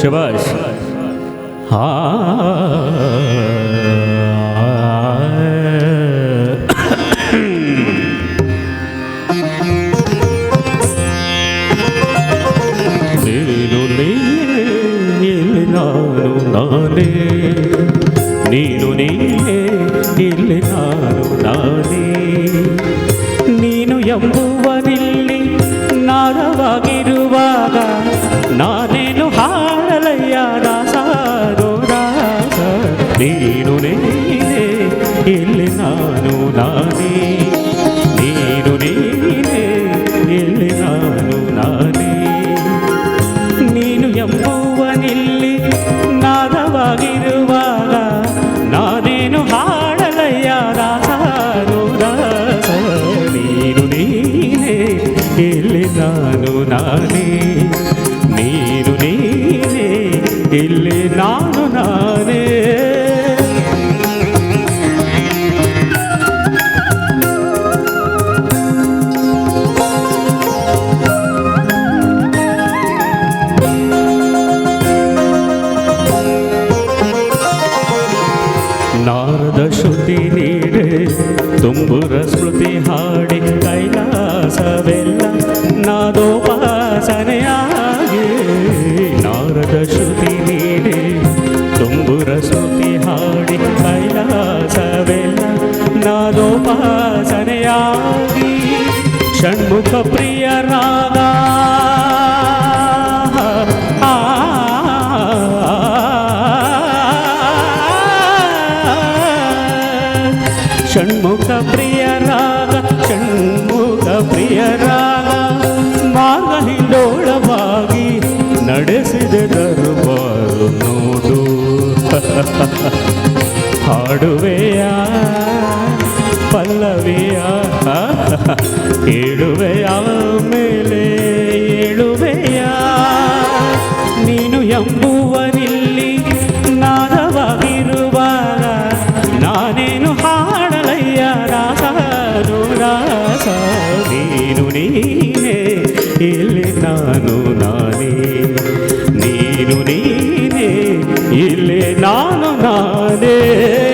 శబాష్ నేను నేనే నిల్లినాను నేను ఎంబువ నా నేను హాడలయ్యా రాసారో రాస. నేను నేనే వెళ్ళినాను నానే నేను నేనే వెళ్ళినాను నానే నేను ఎంబో ಇಲ್ಲಿ ನಾನು ನಾನೇ ನಾರದ ಶ್ರುತಿ ನೀಡೆ ತುಂಬುರ ಸ್ಮೃತಿ ಹಾಡಿ ಕೈಲಾಸವೆಲ್ಲ ನಾದೋಪಾಸನೆಯಾಗಿ ಷಣ್ಮುಖ ಪ್ರಿಯ ರಾಗ ಷಣ್ಮುಖ ಪ್ರಿಯ ರಾಗ ಷಣ್ಮುಖ ಪ್ರಿಯ ಹಾಡುವೆಯ? ಪಲ್ಲವಿಯ? ಹೇಳುವೆಯ ಮೇಲೆ ಏಳುವೆಯ? ನೀನು ಎಂಬುವನಿಲ್ಲಿ ನಾದವಾಗಿರುವ ನಾನೇನು ಹಾಡಲಯ್ಯ? ರಾಸನು ರಾಸ ನೀನು ನೀನೇ, ಇಲ್ಲಿ ನಾನು ನಾನೇ. ನೀನು ನೀನೇ இல்லை நானும் நானே.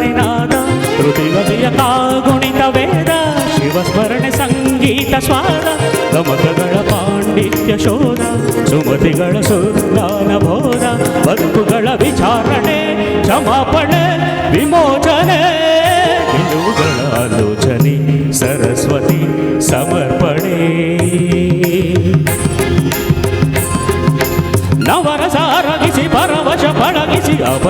ಈಶ್ವರನೇ ನಾದ ಋತಿಗತಿಯ ಕಾಗುಣಿತ ವೇದ, ಶಿವಸ್ಮರಣೆ ಸಂಗೀತ ಸ್ವಾದ ಗಮಕಗಳ ಪಾಂಡಿತ್ಯ ಶೋಧ, ಸುಮತಿಗಳ ಸುಜ್ಞಾನ ಬೋಧ, ಬದುಕುಗಳ ವಿಚಾರಣೆ, ಕ್ಷಮಾಪಣೆ, ವಿಮೋಚನೆ. ನಿಲುವುಗಳ ಆಲೋಚನೆ, ಸರಸ್ವತಿ ಸಮರ್ಪಣೆ.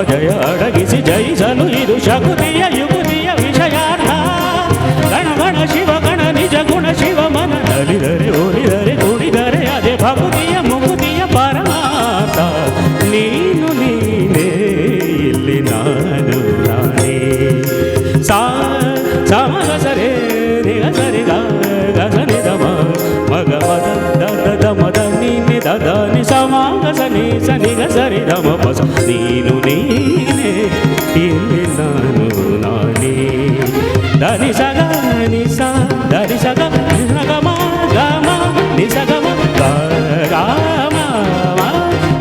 ಪಳಗಿಸಿ ಅಪಜಯ ಅಡಗಿಸಿ ಜಯಿಸಲು ಇದು ಶಕುತಿಯ ಯುಗುತಿಯ ವಿಷಯಾರ್ಥ ಗಣ ಗಣ ಶಿವ ಗಣ ನಿಜ ಗುಣ ಶಿವ ಮನ ನಲಿದರೆ ಓಡಿದರೆ ಕುಡಿದರೆ ಅದೇ ಭಕುತಿಯ ಮುಗುತಿಯ ಪರಮಾರ್ಥ ನೀನು ನೀನೇ ಇಲ್ಲಿ ನಾನು ನಾನೇ ಸಾ ಸಮಗ ಸರೇ ನಿಗ ಸರಿ ಗ ಗಸ ನಿದ ಮ ಮಗ ಮದ ದದ ದ ಮದ ನೀನೆ ದದ ನಿ ಸಮಾಗ ಸನಿ ಸನಿ ಗ ಸರಿ ದ ಮ ಪ ಸ ನೀನು ನೀನೆ దని సగ ని సా దని సగ గమ గమ ని సగ మ గ గమ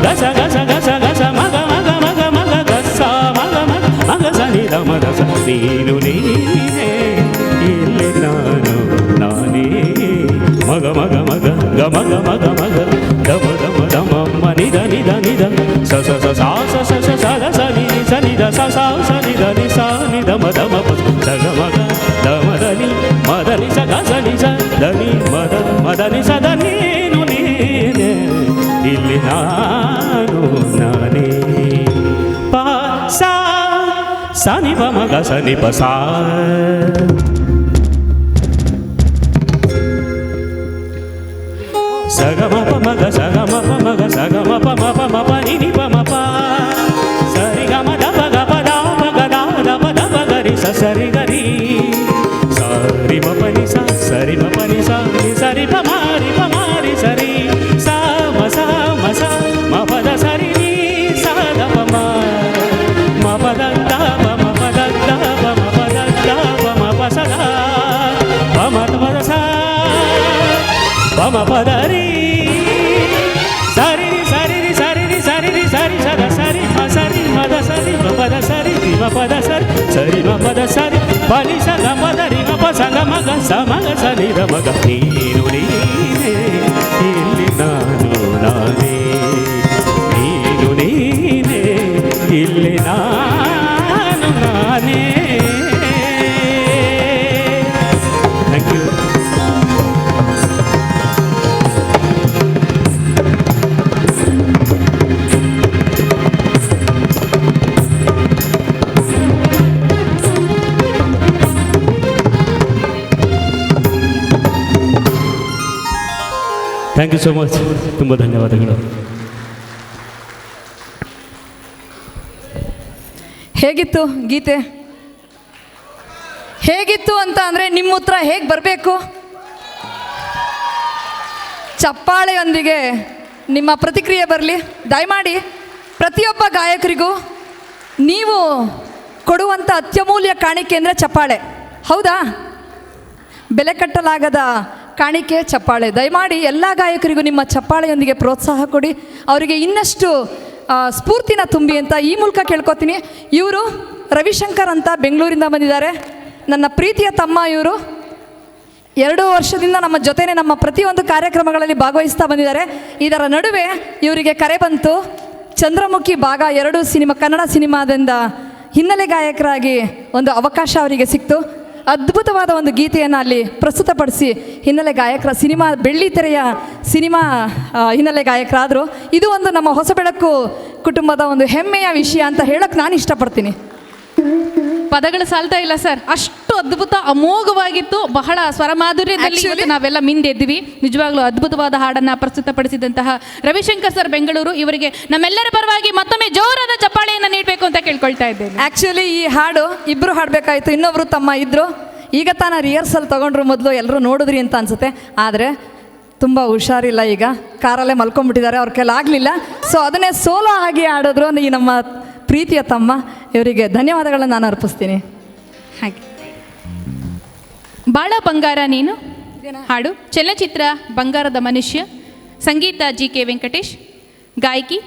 గ సగ సగ సగ స మగ మగ మగ మగ గ స మగ మగ మగ స ని ద మ ద స దమ దమ దమ మ ని ద. ని స స స స ಅಡನಿ ಸದ ನೀನು ನೀನೆ ಇಲ್ಲಿ ನಾನು ನಾನೇ ಪಾ ಸಾ ಸನಿ ಬ ಮಗ ಸನಿ ಬ ಸಾ ಸಗಮ ಪ ಮಗ ಸಗಮ ಪ ಮಗ ಸಗಮ ಪ ಮ ಪ ಮ ಪ ನಿ ನಿ ಪ ಮ ಪ ಸರಿ ಗ ಮ ದ ಪ ಗ ಪ ದ ಪ ಗ ದ ದ ಪ ದ ಪ ಗ ರಿ ಸ ಸರಿ ಗ ರಿ ಸರಿ ಮ ಪ ನಿ ಸ ಸರಿ ಮ ಪ ప మ ద సరి సరి సరి సరి సరి సద సరి సరి మద సరి మ పద సరి రి మ పద సరి సరి మ పద సరి పలి సగ గ మ ద రి మ ప స గ మ గ స నీరు ಥ್ಯಾಂಕ್ ಯು ಸೋ ಮಚ್ ತುಂಬ ಧನ್ಯವಾದಗಳು. ಹೇಗಿತ್ತು ಗೀತೆ? ಹೇಗಿತ್ತು ಅಂತ ಅಂದರೆ ನಿಮ್ಮ ಉತ್ತರ ಹೇಗೆ ಬರಬೇಕು? ಚಪ್ಪಾಳೆಯೊಂದಿಗೆ ನಿಮ್ಮ ಪ್ರತಿಕ್ರಿಯೆ ಬರಲಿ. ದಯಮಾಡಿ ಪ್ರತಿಯೊಬ್ಬ ಗಾಯಕರಿಗೂ ನೀವು ಕೊಡುವಂಥ ಅತ್ಯಮೂಲ್ಯ ಕಾಣಿಕೆ ಅಂದರೆ ಚಪ್ಪಾಳೆ. ಹೌದಾ? ಬೆಲೆ ಕಟ್ಟಲಾಗದ ಕಾಣಿಕೆ ಚಪ್ಪಾಳೆ. ದಯಮಾಡಿ ಎಲ್ಲ ಗಾಯಕರಿಗೂ ನಿಮ್ಮ ಚಪ್ಪಾಳೆಯೊಂದಿಗೆ ಪ್ರೋತ್ಸಾಹ ಕೊಡಿ. ಅವರಿಗೆ ಇನ್ನಷ್ಟು ಸ್ಫೂರ್ತಿನ ತುಂಬಿ ಅಂತ ಈ ಮೂಲಕ ಕೇಳ್ಕೊತೀನಿ. ಇವರು ರವಿಶಂಕರ್ ಅಂತ ಬೆಂಗಳೂರಿಂದ ಬಂದಿದ್ದಾರೆ. ನನ್ನ ಪ್ರೀತಿಯ ತಮ್ಮ ಇವರು. ಎರಡು ವರ್ಷದಿಂದ ನಮ್ಮ ಜೊತೆನೇ ನಮ್ಮ ಪ್ರತಿಯೊಂದು ಕಾರ್ಯಕ್ರಮಗಳಲ್ಲಿ ಭಾಗವಹಿಸ್ತಾ ಬಂದಿದ್ದಾರೆ. ಇದರ ನಡುವೆ ಇವರಿಗೆ ಕರೆ ಬಂತು. ಚಂದ್ರಮುಖಿ ಭಾಗ ಎರಡು ಸಿನಿಮಾ, ಕನ್ನಡ ಸಿನಿಮಾದಿಂದ ಹಿನ್ನೆಲೆ ಗಾಯಕರಾಗಿ ಒಂದು ಅವಕಾಶ ಅವರಿಗೆ ಸಿಕ್ತು. ಅದ್ಭುತವಾದ ಒಂದು ಗೀತೆಯನ್ನು ಅಲ್ಲಿ ಪ್ರಸ್ತುತಪಡಿಸಿ ಹಿನ್ನೆಲೆ ಗಾಯಕರ ಸಿನಿಮಾ, ಬೆಳ್ಳಿ ತೆರೆಯ ಸಿನಿಮಾ ಹಿನ್ನೆಲೆ ಗಾಯಕರಾದರು. ಇದು ಒಂದು ನಮ್ಮ ಹೊಸ ಬೆಳಕು ಕುಟುಂಬದ ಒಂದು ಹೆಮ್ಮೆಯ ವಿಷಯ ಅಂತ ಹೇಳಕ್ಕೆ ನಾನು ಇಷ್ಟಪಡ್ತೀನಿ. ಪದಗಳು ಸಾಲ್ತಾ ಇಲ್ಲ ಸರ್. ಅಷ್ಟು ಅದ್ಭುತ ಅಮೋಘವಾಗಿತ್ತು. ಬಹಳ ಸ್ವರಮಾಧುರ್ಯದಲ್ಲಿ ನಾವೆಲ್ಲ ಮಿಂದೆದ್ವಿ ನಿಜವಾಗ್ಲೂ ಅದ್ಭುತವಾದ ಹಾಡನ್ನ ಪ್ರಸ್ತುತಪಡಿಸಿದಂತಹ ರವಿಶಂಕರ್ ಸರ್ ಬೆಂಗಳೂರು ಇವರಿಗೆ ನಮ್ಮೆಲ್ಲರ ಪರವಾಗಿ ಮತ್ತೊಮ್ಮೆ ಜೋರಾದ ಚಪ್ಪಾಳೆಯನ್ನು ನೀಡಬೇಕು ಅಂತ ಕೇಳ್ಕೊಳ್ತಾ ಇದ್ದೇನೆ. ಆಕ್ಚುಲಿ ಈ ಹಾಡು ಇಬ್ರು ಹಾಡಬೇಕಾಯ್ತು. ಇನ್ನೊಬ್ರು ತಮ್ಮ ಇದ್ರು. ಈಗ ತಾನ ರಿಹರ್ಸಲ್ ತಗೊಂಡ್ರು ಮೊದಲು ಎಲ್ಲರೂ ನೋಡಿದ್ರಿ ಅಂತ ಅನ್ಸುತ್ತೆ. ಆದರೆ ತುಂಬ ಹುಷಾರಿಲ್ಲ ಈಗ. ಕಾರಲ್ಲೇ ಮಲ್ಕೊಂಡ್ಬಿಟ್ಟಿದ್ದಾರೆ. ಅವ್ರ ಕೈಲಾಗಲಿಲ್ಲ ಸೊ ಅದನ್ನೇ ಸೋಲೋ ಆಗಿ ಆಡಿದ್ರು ಈ ನಮ್ಮ ಪ್ರೀತಿಯ ತಮ್ಮ. ಇವರಿಗೆ ಧನ್ಯವಾದಗಳನ್ನು ನಾನು ಅರ್ಪಿಸ್ತೀನಿ. ಹಾಗೆ. ಬಾಳ ಬಂಗಾರ ನೀನು. ಹಾಡು. ಚಲನಚಿತ್ರ ಬಂಗಾರದ ಮನುಷ್ಯ ಸಂಗೀತ ಜಿ ಕೆ ವೆಂಕಟೇಶ್ ಗಾಯಕಿ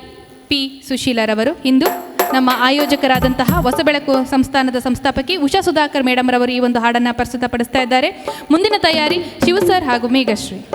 ಪಿ ಸುಶೀಲರವರು. ಇಂದು ನಮ್ಮ ಆಯೋಜಕರಾದಂತಹ ಹೊಸಬೆಳಕು ಸಂಸ್ಥಾನದ ಸಂಸ್ಥಾಪಕಿ ಉಷಾ ಸುಧಾಕರ್ ಮೇಡಮ್ ರವರು ಈ ಒಂದು ಹಾಡನ್ನು ಪ್ರಸ್ತುತಪಡಿಸ್ತಾ ಇದ್ದಾರೆ. ಮುಂದಿನ ತಯಾರಿ ಶಿವ ಸರ್ ಹಾಗೂ ಮೇಘಶ್ರೀ.